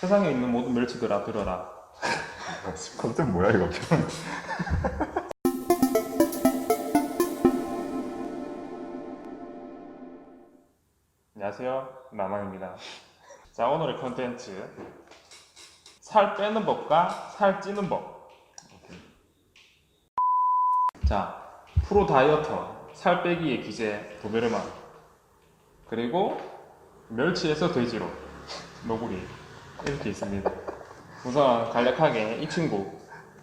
세상에 있는 모든 멸치들아 들어라. 컨셉 뭐야 이거? 안녕하세요. 마망입니다. 자, 오늘의 컨텐츠. 살 빼는 법과 살 찌는 법. 자, 프로 다이어터, 살 빼기의 기재, 도베르만. 그리고 멸치에서 돼지로, 노구리. 이렇게 있습니다. 우선 간략하게 이 친구.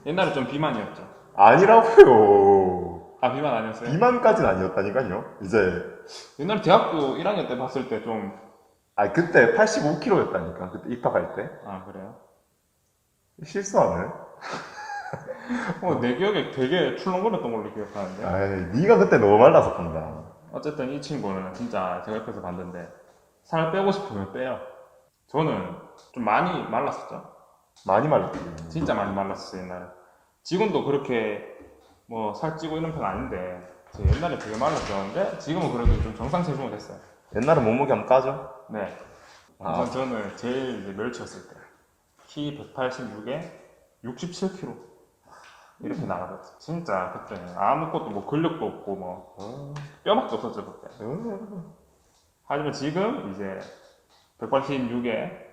옛날에 좀 비만이었죠. 아니라고요. 아, 비만 아니었어요? 비만까지는 아니었다니까요. 이제 옛날에 대학교 1학년 때 봤을 때 좀, 아 그때 85kg였다니까. 그때 입학할 때 아, 그래요? 실수하네. 어, 내 기억에 되게 출렁거렸던 걸로 기억하는데. 아이 네가 그때 너무 말라서 간다. 어쨌든 이 친구는 진짜 제가 옆에서 봤는데 살 빼고 싶으면 빼요. 저는 좀 많이 말랐었죠. 많이 말랐지. 진짜 많이 말랐었어요 옛날에. 지금도 그렇게 뭐 살찌고 이런 편 아닌데 제 옛날에 되게 말랐었는데 지금은 그래도 좀 정상 체중은 됐어요. 옛날에 몸무게 한번 까죠? 네. 아. 우선 저는 제일 이제 멸치였을 때 키 186에 67kg 이렇게 나가봤죠. 진짜 그때 아무것도 뭐 근력도 없고 뭐 어, 뼈밖에 없었죠 그때. 어. 하지만 지금 이제 186에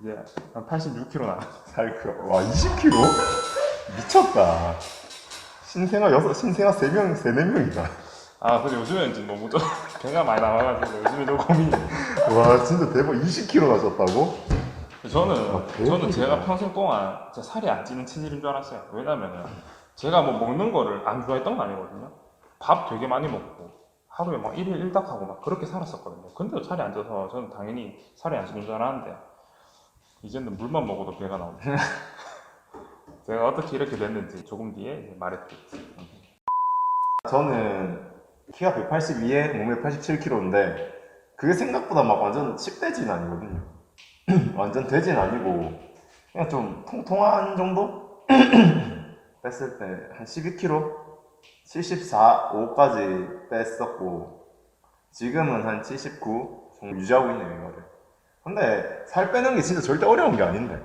이제 한 86kg 나. 살 크. 와 20kg? 미쳤다. 신생아 여섯, 신생아 세 명, 세네 명이다. 아 근데 요즘엔 이제 너무 좀 배가 많이 나와가지고 요즘에 좀 고민이. 와 진짜 대박 20kg나 쪘다고? 저는 아, 저는. 제가 평생 동안 진짜 살이 안 찌는 체질인 줄 알았어요. 왜냐면은 제가 뭐 먹는 거를 안 좋아했던 거 아니거든요. 밥 되게 많이 먹고 하루에 막 1일 1닭하고 막 그렇게 살았었거든요. 근데도 살이 안 쪄서 저는 당연히 살이 안 찌는 줄 알았는데 이제는 물만 먹어도 배가 나오네. 제가 어떻게 이렇게 됐는지 조금 뒤에 말해드릴게요. 저는 키가 182에 몸에 87kg인데 그게 생각보다 막 완전 10대지는 아니거든요. 완전 돼지는 아니고 그냥 좀 통통한 정도? 뺐을 때 한 12kg? 74, 5까지 뺐었고 지금은 한 79 정도 유지하고 있네요 이거를. 근데 살 빼는 게 진짜 절대 어려운 게 아닌데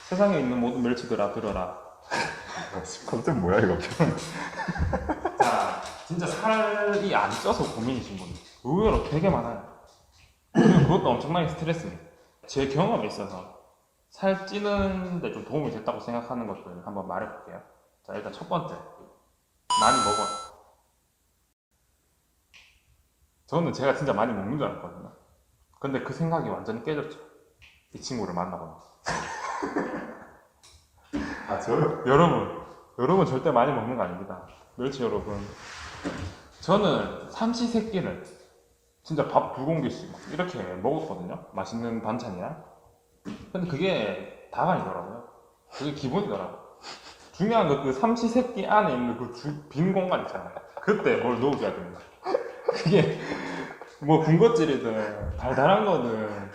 세상에 있는 모든 멸치들아 들어라. 아, 컨셉 뭐야 이거? 자, 진짜 살이 안 쪄서 고민이신 분 의외로 되게 많아요. 그리고 그것도 엄청나게 스트레스입니다. 제 경험에 있어서 살 찌는 데 좀 도움이 됐다고 생각하는 것들 한번 말해볼게요. 자, 일단 첫 번째. 많이 먹어. 저는 제가 진짜 많이 먹는 줄 알았거든요. 근데 그 생각이 완전히 깨졌죠. 이 친구를 만나고 나서. 아 저요? 여러분, 여러분 절대 많이 먹는 거 아닙니다. 멸치 여러분. 저는 삼시세끼를 진짜 밥 두 공기씩 이렇게 먹었거든요. 맛있는 반찬이랑. 근데 그게 다가 아니더라고요. 그게 기본이더라고요. 중요한 건 그 삼시세끼 안에 있는 그 빈 공간 있잖아요. 그때 뭘 넣어줘야 됩니다. 그게 뭐 군것질이든 달달한 거든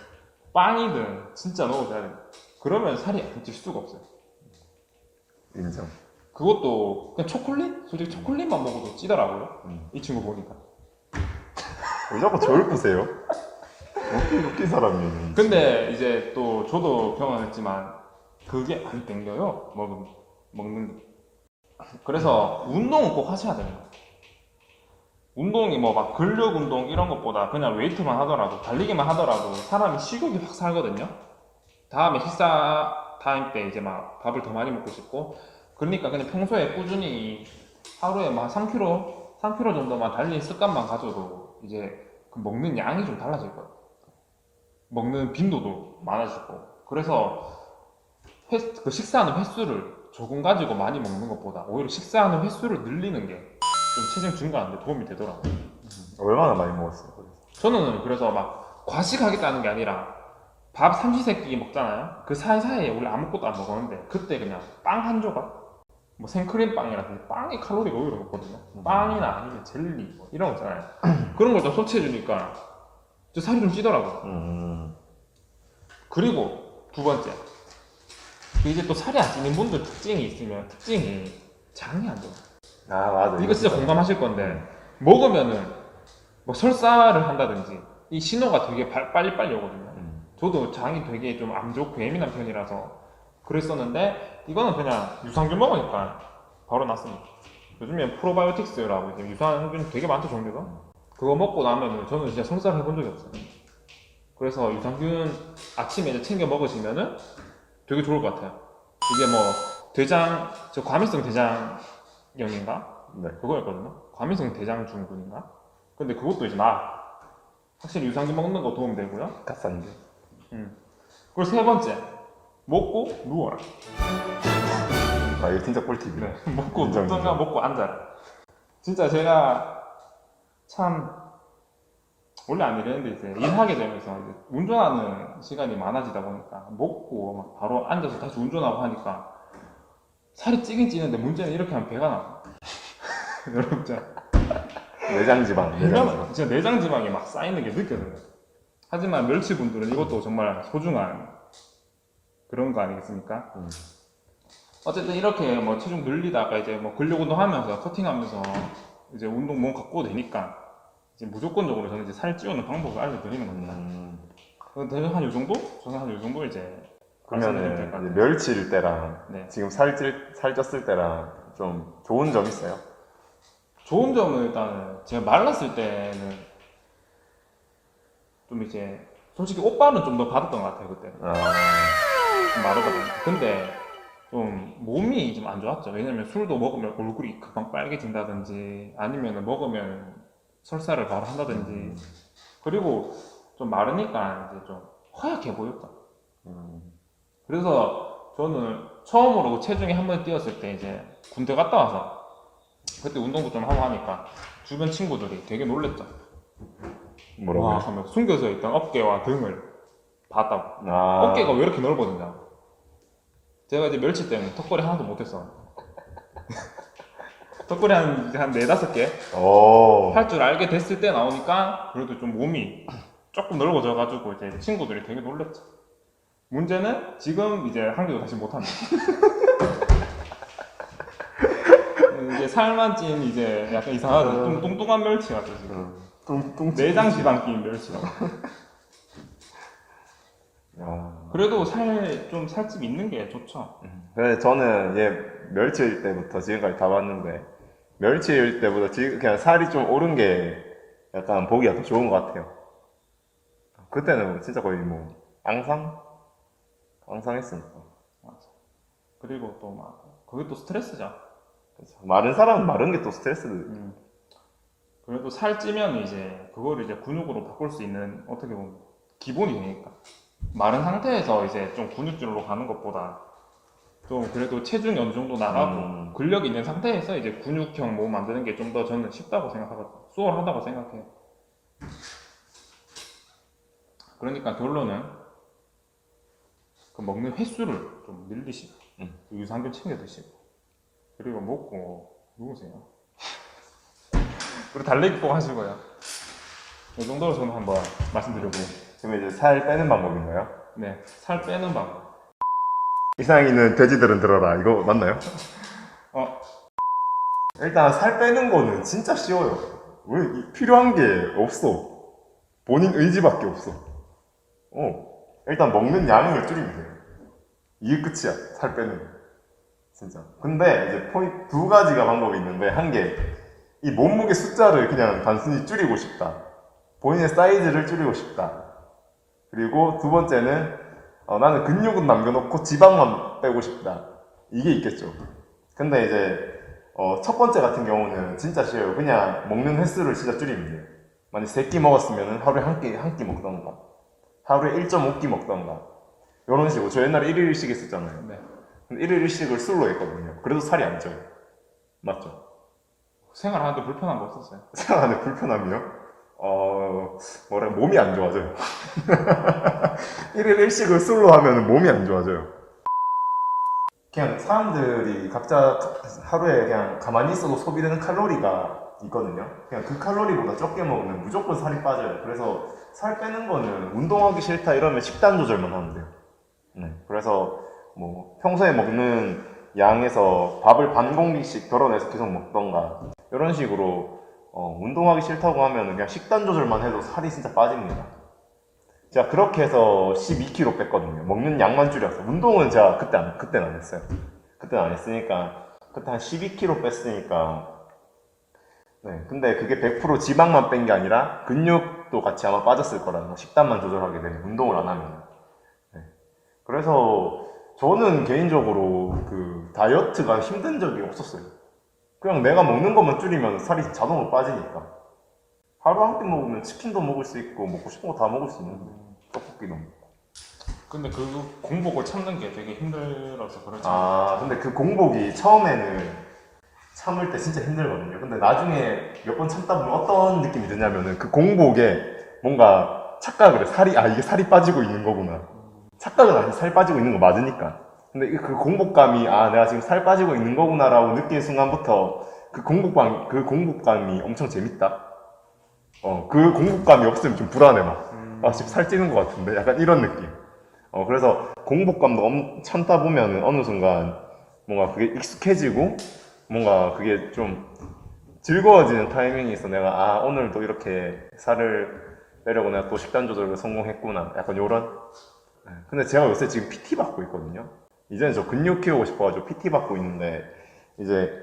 빵이든 진짜 넣어줘야 됩니다. 그러면 살이 안 찔 수가 없어요. 인정. 그것도 그냥 초콜릿? 솔직히 초콜릿만 먹어도 찌더라고요. 음. 이 친구 보니까. 왜 자꾸 저를 보세요? 웃긴, 웃긴 사람이에요. 근데 이제 또 저도 경험했지만 그게 안 땡겨요. 먹은 먹는 게. 그래서 운동은 꼭 하셔야 됩니다. 운동이 뭐 막 근력 운동 이런 것보다 그냥 웨이트만 하더라도 달리기만 하더라도 사람이 식욕이 확 살거든요. 다음에 식사 타임 때 이제 막 밥을 더 많이 먹고 싶고 그러니까 그냥 평소에 꾸준히 하루에 막 3kg, 3kg 정도만 달리는 습관만 가져도 이제 그 먹는 양이 좀 달라질 거예요. 먹는 빈도도 많아지고 그래서 횟, 그 식사하는 횟수를 조금 가지고 많이 먹는 것보다 오히려 식사하는 횟수를 늘리는 게 좀 체중 증가하는데 도움이 되더라고요. 얼마나 많이 먹었어요? 그래서? 저는 그래서 막 과식하겠다는 게 아니라 밥 삼시세끼 먹잖아요. 그 사이사이에 원래 아무것도 안 먹었는데 그때 그냥 빵 한 조각 뭐 생크림 빵이라든지 빵이 칼로리가 오히려 높거든요. 빵이나 아니면 젤리 뭐 이런 거 있잖아요. 그런 걸 좀 섭취해 주니까 저 살이 좀 찌더라고요. 음, 그리고 두 번째 그 이제 또 살이 안 찌는 분들 특징이 있으면 특징이 장이 안 좋아. 아 맞아. 이거 진짜 공감하실 건데 먹으면은 뭐 설사를 한다든지 이 신호가 되게 발- 빨리빨리 오거든요. 음. 저도 장이 되게 좀 안 좋고 예민한 편이라서 그랬었는데 이거는 그냥 유산균 먹으니까 바로 났습니다. 요즘에 프로바이오틱스라고 이제 유산균 되게 많죠 종류가. 그거 먹고 나면은 저는 진짜 설사를 해본 적이 없어요. 그래서 유산균 아침에 이제 챙겨 먹으시면은 되게 좋을 것 같아요. 이게 뭐 대장 저 과민성 대장 염인가 네. 그거였거든요. 과민성 대장증후군인가. 근데 그것도 이제 나 확실히 유산균 먹는 거 도움 되고요. 갓산데. 그리고 세 번째 먹고 누워라. 아 이거 진짜 꿀팁이네. 네. 먹고 인정, 눕던가 인정. 먹고 앉아라. 진짜 제가 참 원래 안 이랬는데 이제 일하게 되면서 이제 운전하는 시간이 많아지다 보니까 먹고 막 바로 앉아서 다시 운전하고 하니까 살이 찌긴 찌는데 문제는 이렇게 하면 배가 나. 여러분 내장 지방. 내장 지방. 진짜 내장 지방이 막 쌓이는 게 느껴져요. 하지만 멸치분들은 이것도 정말 소중한 그런 거 아니겠습니까? 음. 어쨌든 이렇게 뭐 체중 늘리다가 이제 뭐 근력 운동하면서 커팅하면서 이제 운동 몸 갖고 되니까 이제 무조건적으로 저는 이제 살 찌우는 방법을 알려드리는 겁니다. 음. 저는 한요 정도? 저는 한 요 정도 이제 그러면은. 이제 멸치일 때랑 네. 지금 살찔 살쪘을 때랑 좀 좋은 점 있어요? 좋은 점은 일단은 제가 말랐을 때는 좀 이제 솔직히 오빠는 좀 더 받았던 것 같아요 그때. 아, 좀 보니까. 근데 좀 몸이 좀 안 좋았죠. 왜냐면 술도 먹으면 얼굴이 금방 빨개진다든지 아니면 먹으면 설사를 바로 한다든지 그리고 좀 마르니까 이제 좀 허약해 보였다. 음. 그래서 저는 처음으로 체중이 한 번 뛰었을 때 이제 군대 갔다 와서 그때 운동도 좀 하고 하니까 주변 친구들이 되게 놀랬죠. 뭐라고? 와, 요 하면 숨겨져 있던 어깨와 등을 봤다고. 아, 어깨가 왜 이렇게 넓어졌냐. 제가 이제 멸치 때는 턱걸이 하나도 못했어. 턱걸이 한, 한 네다섯 개? 오, 할줄 알게 됐을 때 나오니까 그래도 좀 몸이 조금 넓어져가지고 이제 친구들이 되게 놀랬죠. 문제는 지금 이제 한 개도 다시 못합니다. 이제 살만 찐 이제 약간 이상하죠. 좀 뚱뚱한 멸치 같죠 지금. 음. 뚱뚱 내장 지방 끼인 멸치라고. 야. 그래도 살 좀 살집 있는 게 좋죠. 그래 저는 얘 멸치일 때부터 지금까지 다 봤는데 멸치일 때보다 지금 그냥 살이 좀 오른 게 약간 보기가 더 좋은 것 같아요. 그때는 진짜 거의 뭐 앙상 앙상했으니까. 그리고 또 막 그게 또 스트레스죠. 그래서 마른 사람은 마른 게 또 스트레스. 음. 그래도 살 찌면 이제 그거를 이제 근육으로 바꿀 수 있는 어떻게 보면 기본이 되니까 마른 상태에서 이제 좀 근육질로 가는 것보다 좀 그래도 체중이 어느 정도 나가고 음. 근력이 있는 상태에서 이제 근육형 몸 만드는 게 좀 더 저는 쉽다고 생각하거든요. 수월하다고 생각해요. 그러니까 결론은 그 먹는 횟수를 좀 늘리시고 음. 유산균 챙겨 드시고 그리고 먹고 누우세요. 그리고 달리기 꼭 하시고요. 이 정도로 저는 한번 말씀드려보고 지금 이제 살 빼는 방법인가요? 네, 살 빼는 방법. 이상이는 돼지들은 들어라. 이거 맞나요? 어, 일단 살 빼는 거는 진짜 쉬워요. 왜 이- 필요한 게 없어. 본인 의지밖에 없어. 어. 일단 먹는 양을 줄이면 돼요. 이게 끝이야. 살 빼는 거. 진짜. 근데 이제 포인트 두 가지가 방법이 있는데 한 개 이 몸무게 숫자를 그냥 단순히 줄이고 싶다. 본인의 사이즈를 줄이고 싶다. 그리고 두 번째는 어, 나는 근육은 남겨놓고 지방만 빼고 싶다. 이게 있겠죠. 근데 이제 어, 첫 번째 같은 경우는 진짜 쉬워요. 그냥 먹는 횟수를 진짜 줄이면 돼요. 만약 세끼 먹었으면 하루에 한 끼, 한 끼 먹던가. 하루에 1.5끼 먹던가. 이런 식으로. 저 옛날에 1일 1식 했었잖아요. 네. 근데 1일 1식을 술로 했거든요. 그래도 살이 안 쪄요. 맞죠? 생활하는데 불편한 거 없었어요. 생활하는 불편함이요? 어, 뭐라, 몸이 안 좋아져요. 1일 1식을 술로 하면 몸이 안 좋아져요. 그냥 사람들이 각자 하루에 그냥 가만히 있어도 소비되는 칼로리가 있거든요. 그냥 그 칼로리보다 적게 먹으면 무조건 살이 빠져요. 그래서 살 빼는 거는 운동하기 싫다 이러면 식단 조절만 하면 돼요. 네. 그래서 뭐 평소에 먹는 양에서 밥을 반 공기씩 덜어내서 계속 먹던가 이런 식으로 어, 운동하기 싫다고 하면 그냥 식단 조절만 해도 살이 진짜 빠집니다. 제가 그렇게 해서 12kg 뺐거든요. 먹는 양만 줄였어. 운동은 제가 그때 안, 그때는 안 했어요. 그때는 안 했으니까, 그때 한 12kg 뺐으니까, 네. 근데 그게 100% 지방만 뺀 게 아니라 근육 도 같이 아마 빠졌을 거라는 거. 식단만 조절하게 되면, 운동을 안 하면. 네. 그래서 저는 개인적으로 그 다이어트가 힘든 적이 없었어요. 그냥 내가 먹는 것만 줄이면 살이 자동으로 빠지니까. 하루 한 끼 먹으면 치킨도 먹을 수 있고, 먹고 싶은 거 다 먹을 수 있는데. 떡볶이도 먹고. 근데 그 공복을 참는 게 되게 힘들어서 그렇지. 아, 근데 그 공복이 처음에는 참을 때 진짜 힘들거든요. 근데 나중에 몇 번 참다 보면 어떤 느낌이 드냐면은 그 공복에 뭔가 착각을 해. 살이, 아, 이게 살이 빠지고 있는 거구나. 착각은 아니, 살 빠지고 있는 거 맞으니까. 근데 이- 그 공복감이, 아, 내가 지금 살 빠지고 있는 거구나라고 느낀 순간부터 그 공복감, 그 공복감이 엄청 재밌다. 어, 그 공복감이 없으면 좀 불안해, 막. 음, 아, 지금 살 찌는 것 같은데? 약간 이런 느낌. 어, 그래서 공복감도 엄, 참다 보면은 어느 순간 뭔가 그게 익숙해지고 뭔가 그게 좀 즐거워지는 타이밍이 있어. 내가, 아, 오늘도 이렇게 살을 빼려고 내가 또 식단 조절을 성공했구나. 약간 요런. 네. 근데 제가 요새 지금 PT 받고 있거든요. 이제는 저 근육 키우고 싶어가지고 PT 받고 있는데 이제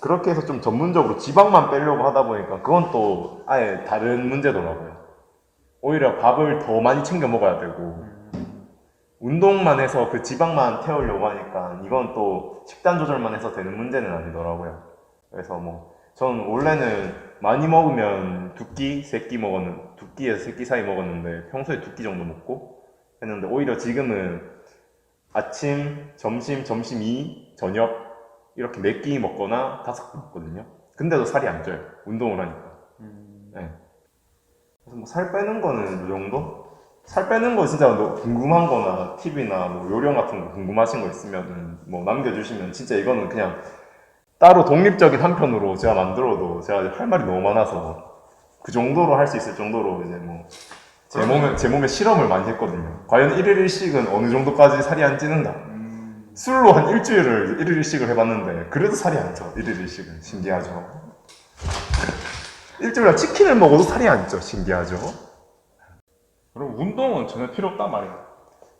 그렇게 해서 좀 전문적으로 지방만 빼려고 하다 보니까 그건 또 아예 다른 문제더라고요. 오히려 밥을 더 많이 챙겨 먹어야 되고 운동만 해서 그 지방만 태우려고 하니까 이건 또 식단 조절만 해서 되는 문제는 아니더라고요. 그래서 뭐 저는 원래는 많이 먹으면 두 끼, 세 끼 먹었는 두 끼에서 세 끼 사이 먹었는데 평소에 두 끼 정도 먹고 했는데 오히려 지금은 아침, 점심, 점심 2, 저녁 이렇게 네끼 먹거나 다섯 끼 먹거든요. 근데도 살이 안 쪄요. 운동을 하니까. 음, 네. 그래서 뭐 살 빼는 거는 이 정도? 살 빼는 거 진짜 뭐 궁금한 거나 팁이나 뭐 요령 같은 거 궁금하신 거 있으면 뭐 남겨주시면 진짜 이거는 그냥 따로 독립적인 한 편으로 제가 만들어도 제가 할 말이 너무 많아서 그 정도로 할 수 있을 정도로 이제 뭐 제 몸에, 제 몸에 실험을 많이 했거든요. 과연 1일 1식은 어느 정도까지 살이 안 찌는가? 음, 술로 한 일주일을 1일 1식을 해봤는데 그래도 살이 안 쪄. 1일 1식은 신기하죠. 일주일에 치킨을 먹어도 살이 안 쪄. 신기하죠. 그럼 운동은 전혀 필요 없단 말이야.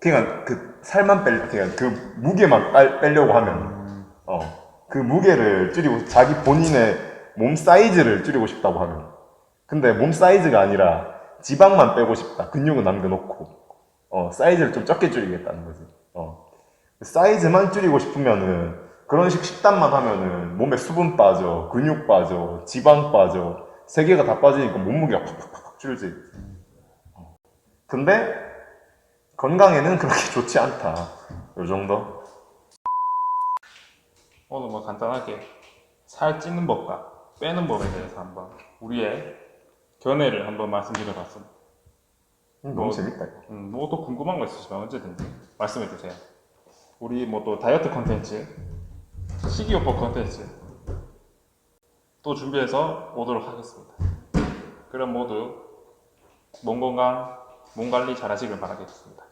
그냥 그 살만 뺄, 그냥 그 무게만 빨- 빼려고 하면, 어, 그 무게를 줄이고 자기 본인의 몸 사이즈를 줄이고 싶다고 하면. 근데 몸 사이즈가 아니라 지방만 빼고 싶다. 근육은 남겨놓고, 어, 사이즈를 좀 적게 줄이겠다는 거지. 어. 사이즈만 줄이고 싶으면은 그런 식 식단만 하면은 몸에 수분 빠져, 근육 빠져, 지방 빠져, 세 개가 다 빠지니까 몸무게가 팍팍팍 줄지. 어. 근데 건강에는 그렇게 좋지 않다. 요 정도? 오늘 뭐 간단하게 살 찌는 법과 빼는 법에 대해서 한번 우리의 견해를 한번 말씀드려봤습니다. 음, 너무 뭐- 재밌다. 이거. 음, 뭐 또 궁금한 거 있으시면 언제든지 말씀해 주세요. 우리 뭐 또 다이어트 컨텐츠, 식이요법 컨텐츠 또 준비해서 오도록 하겠습니다. 그럼 모두 몸 건강, 몸 관리 잘 하시길 바라겠습니다.